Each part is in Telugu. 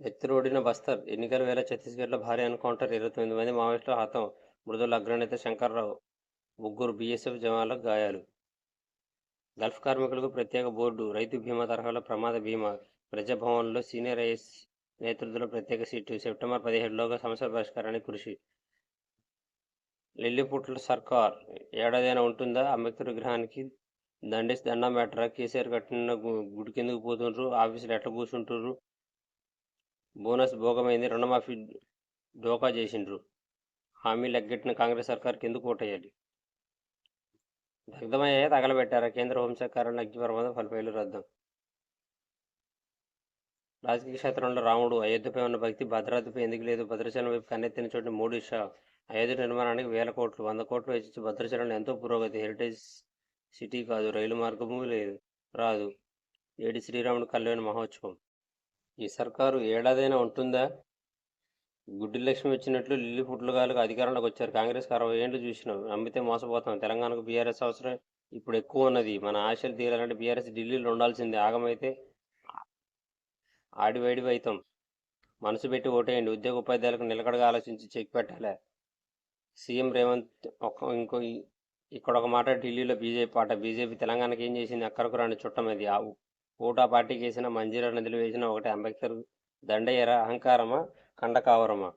ఎత్తిరోడిన బస్తర్. ఎన్నికల వేళ ఛత్తీస్గఢ్లో భారీ ఎన్కౌంటర్. ఇరవై తొమ్మిది మంది మావోయిస్టులు హతం మృదుల అగ్రనేత శంకర్రావు. ముగ్గురు బీఎస్ఎఫ్ జవాన్లకు గాయాలు. గల్ఫ్ కార్మికులకు ప్రత్యేక బోర్డు. రైతు బీమా తరహాలో ప్రమాద బీమా. ప్రజాభవన్లో సీనియర్ ఐఎస్ నేతృత్వంలో ప్రత్యేక సీటు. సెప్టెంబర్ పదిహేడులోగా సమస్య పరిష్కారానికి కృషి. లిల్లిపుట్ల సర్కార్. ఏడాదైనా ఉంటుందా? అంబేద్కర్ విగ్రహానికి దండేసి దండం పెట్టరా? కేసీఆర్ కట్టిన గుడి కిందకు పోతుండ్రు? ఆఫీసులు ఎట్లా కూర్చుంటారు బోనస్ భోగమైంది రుణమాఫీ డోకా చేసిండ్రు. హామీలు లగ్గెట్టిన కాంగ్రెస్ సర్కార్కి ఎందుకు ఓటేయాలి. దగ్ధమయ్యే తగలబెట్టారా? కేంద్ర హోంశాఖ కారణ అగ్ని ప్రమాదం ఫలిఫైలు రద్దం. రాజకీయ క్షేత్రంలో రాముడు అయోధ్యపై ఉన్న భక్తి భద్రాద్రిపై ఎందుకు లేదు? భద్రాచలం వైపు కన్నెత్తిన చోటు మూడు షా అయోధ్య నిర్మాణానికి వేల కోట్లు వంద కోట్లు వెచ్చించి భద్రాచలంలో ఎంతో పురోగతి. హెరిటేజ్ సిటీ కాదు రైలు మార్గము లేదు రాదు. ఏడి శ్రీరాముడు కళ్యాణ మహోత్సవం. ఈ సర్కారు ఏడాదైనా ఉంటుందా? గుడ్డి లక్ష్మి వచ్చినట్లు లిల్లి పుట్లుగాలకు అధికారంలోకి వచ్చారు. కాంగ్రెస్ అరవై ఏళ్ళు చూసినాం. నమ్మితే మోసపోతాం. తెలంగాణకు బీఆర్ఎస్ అవసరం. ఇప్పుడు ఎక్కువ ఉన్నది. మన ఆశలు తీరాలంటే బీఆర్ఎస్ ఢిల్లీలో ఉండాల్సిందే. ఆగమైతే ఆడివేడి అవుతాం మనసు పెట్టి ఓటేయండి. ఉద్యోగ ఉపాధ్యాయులకు నిలకడగా ఆలోచించి చెక్ పెట్టాలి? సీఎం రేవంత్ ఒక ఇంకో ఇక్కడ ఒక మాట ఢిల్లీలో బీజేపీ పాట. బీజేపీ తెలంగాణకి ఏం చేసింది? అక్కరకు రాని చుట్టం అది ఓటా పార్టీ చేసిన మంజీరా నదిలో వేసిన ఒకటి అంబేద్కర్ దండయ్యరా అహంకారమా కండకావరమా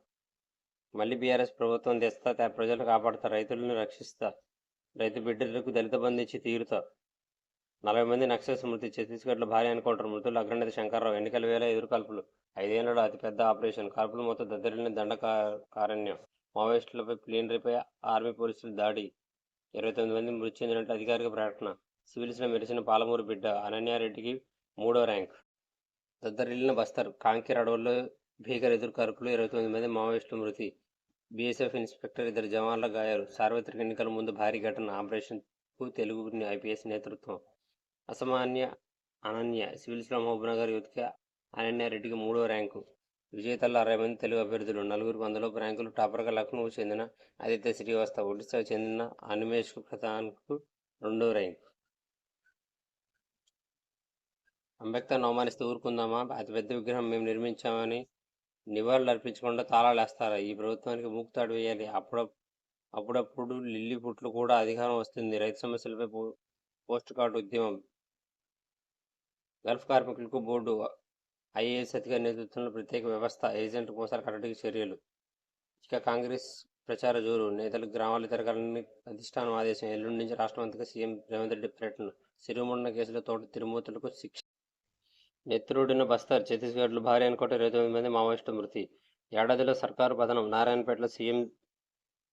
మళ్ళీ బీఆర్ఎస్ ప్రభుత్వం తెస్తా ప్రజలు కాపాడుతా రైతులను రక్షిస్తా రైతు బిడ్డలకు దళిత బంధు ఇచ్చి తీరుతా. నలభై మంది నక్సల్స్ మృతి ఛత్తీస్గఢ్లో భారీ ఎన్కౌంటర్ మృతులు అగ్రనేత శంకర్రావు ఎన్నికల వేళ ఎదురుకాల్పులు. ఐదేళ్ళలో అతిపెద్ద ఆపరేషన్ కాల్పులు మొత్తం దద్దరిల్లిన దండ కారణ్యం. మావోయిస్టులపై ప్లీనరీపై ఆర్మీ పోలీసులు దాడి. ఇరవై తొమ్మిది మంది మృతి చెందినట్టు అధికారిక ప్రకటన. సివిల్స్లో మెరిసిన పాలమూరు బిడ్డ అనన్యారెడ్డికి మూడో ర్యాంక్. దద్దరిల్లిన బస్తర్ కాంకేర్ అడవుల్లో భీకర ఎదురుకాల్పులు ఇరవై తొమ్మిది మంది మావోయిస్టుల మృతి. బీఎస్ఎఫ్ ఇన్స్పెక్టర్ ఇద్దరు జవాన్ల గాయాలు. సార్వత్రిక ఎన్నికల ముందు భారీ ఘటన ఆపరేషన్కు తెలుగు ఐపీఎస్ నేతృత్వం. అసామాన్య అనన్య సివిల్స్లో మహబూబ్నగర్ యూత్కి అనన్యారెడ్డికి మూడో ర్యాంకు. విజేతల్లో అరవై మంది తెలుగు అభ్యర్థులు. నలుగురు వందలో ర్యాంకులు. టాపర్గా లక్నోకు చెందిన ఆదిత్య శ్రీవాస్తవ్ ఒడిశాకు చెందిన అనిమేష్ ప్రధాన్కు రెండో ర్యాంక్. అంబేద్కర్ అవమానిస్తే ఊరుకుందామా? అతి పెద్ద విగ్రహం మేము నిర్మించామని నివాళులు అర్పించకుండా తాళాలు వేస్తారా. ఈ ప్రభుత్వానికి మూకుతాడు వేయాలి. అప్పుడ అప్పుడప్పుడు లిల్లీ పుట్లు కూడా అధికారం వస్తుంది. రైతు సమస్యలపై పో- పోస్ట్ కార్డు ఉద్యమం. గల్ఫ్ కార్మికులకు బోర్డు ఐఏఎస్ అధికారి నేతృత్వంలో ప్రత్యేక వ్యవస్థ ఏజెంట్ మోసాల కట్టడికి చర్యలు. ఇక కాంగ్రెస్ ప్రచార జోరు. నేతలు గ్రామాలు తిరగాలని అధిష్టానం ఆదేశం. ఎల్లుండి నుంచి రాష్ట్రమంతగా సీఎం రేవంత్ రెడ్డి పర్యటన. సిరిమండన కేసులో తోట తిరుమూర్తులకు శిక్ష నెత్తురుడిన బస్తర్ ఛత్తీస్గఢ్లో భారీ అనుకోట ఇరవై తొమ్మిది మంది మావోయిస్టు మృతి. ఏడాదిలో సర్కారు పతనం నారాయణపేటలో సీఎం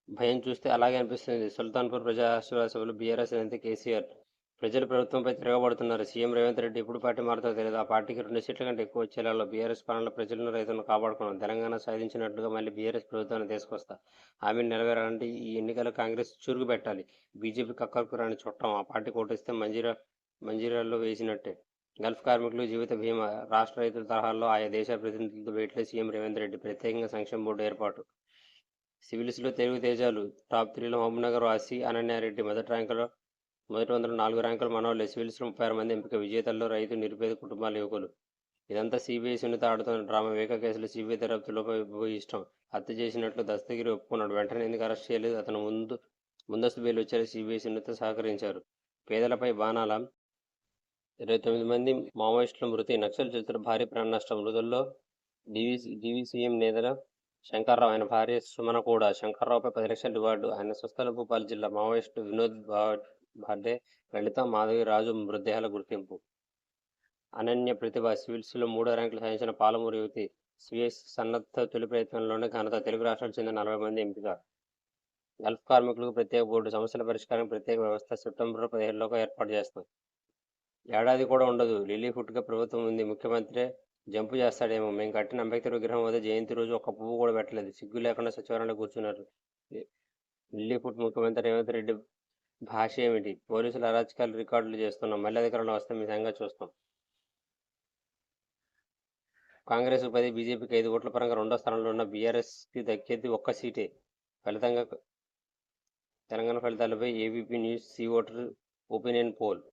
భయం చూస్తే అలాగే అనిపిస్తుంది. సుల్తాన్పూర్ ప్రజా ఆశీర్వాద బీఆర్ఎస్ నేత కేసీఆర్ ప్రజలు ప్రభుత్వంపై తిరగబడుతున్నారు. సీఎం రేవంత్ రెడ్డి ఎప్పుడు పార్టీ మారుతుందో తెలియదు. ఆ పార్టీకి రెండు సీట్ల కంటే ఎక్కువ వచ్చేలా బీఆర్ఎస్ పాలనలో ప్రజలను రైతులను కాపాడుకున్నాం తెలంగాణ సాధించినట్టుగా మళ్ళీ బీఆర్ఎస్ ప్రభుత్వాన్ని తీసుకొస్తా. హామీని నెరవేరాలంటే ఈ ఎన్నికల్లో కాంగ్రెస్ చురుగు పెట్టాలి బీజేపీ కక్కరకు రాని చుట్టం ఆ పార్టీ కోటిస్తే మంజీరా మంజీరాల్లో వేసినట్టే. గల్ఫ్ కార్మికులు జీవిత బీమా రాష్ట్ర రైతుల తరహాలో ఆయా దేశ ప్రతినిధులతో భేటీలో సీఎం రేవంత్ రెడ్డి ప్రత్యేకంగా సంక్షేమ బోర్డు ఏర్పాటు. సివిల్స్లో తెలుగు తేజాలు టాప్ త్రీలో మహబూబ్నగర్ వాసి అనన్యారెడ్డి మొదటి ర్యాంకులో మొదటి వందల నాలుగు ర్యాంకులు మనవాళ్ళు సివిల్స్లో ముప్పై ఆరు మంది ఎంపిక విజేతల్లో రైతు నిరుపేద కుటుంబాల యువకులు. ఇదంతా సిబిఐ సున్నిత ఆడుతున్న డ్రామా. వేక కేసులో సిబిఐ దర్యాప్తులోపై ఇష్టం. హత్య చేసినట్లు దస్తగిరి ఒప్పుకున్నాడు. వెంటనే ఎందుకు అరెస్ట్ చేయలేదు? అతను ముందు ముందస్తు బెయిల్ వచ్చారు సిబిఐ సున్నిత సహకరించారు. పేదలపై బాణాల ఇరవై తొమ్మిది మంది మావోయిస్టుల మృతి నక్సల్ చేతుల భారీ ప్రాణ నష్టం. మృతుల్లో డివిసి డివిసిఎం నేతల శంకర్రావు. ఆయన భార్య సుమన కూడా శంకర్రావుపై పది లక్షల రివార్డు. ఆయన స్వస్థల భూపాల్ జిల్లా మావోయిస్టు వినోద్ భార్డే లలిత మాధవి రాజు మృతదేహాల గుర్తింపు. అనన్య ప్రతిభ సివిల్స్లో మూడో ర్యాంకులు సాధించిన పాలమూరు యువతి స్వీస్ సన్నద్ధ తొలి ప్రయత్నంలోనే ఘనత తెలుగు రాష్ట్రాలకు చెందిన నలభై మంది ఎంపిక. గల్ఫ్ కార్మికులకు ప్రత్యేక బోర్డు సమస్యల పరిష్కారం ప్రత్యేక వ్యవస్థ సెప్టెంబర్ పదిహేడులోగా ఏర్పాటు చేస్తాం ఏడాది కూడా ఉండదు. లిల్లీ ఫుడ్గా ప్రభుత్వం ఉంది. ముఖ్యమంత్రి జంపు చేస్తాడేమో. మేము కట్టిన అంబేద్కర్ విగ్రహం వద్ద జయంతి రోజు ఒక పువ్వు కూడా పెట్టలేదు. సిగ్గు లేకుండా సచివాలయంలో కూర్చున్నారు. లిల్లీ ఫుడ్ ముఖ్యమంత్రి రేవంత్ రెడ్డి భాష ఏమిటి? పోలీసులు అరాచకాలు రికార్డులు చేస్తున్నాం. మళ్ళీ అధికారంలో వస్తే మీ సంగతి చూస్తాం. కాంగ్రెస్ పది బీజేపీకి ఐదు ఓట్ల పరంగా రెండో స్థానంలో ఉన్న బీఆర్ఎస్కి దక్కేది ఒక్క సీటే. ఫలితంగా తెలంగాణ ఫలితాలపై ABP news C voter opinion poll.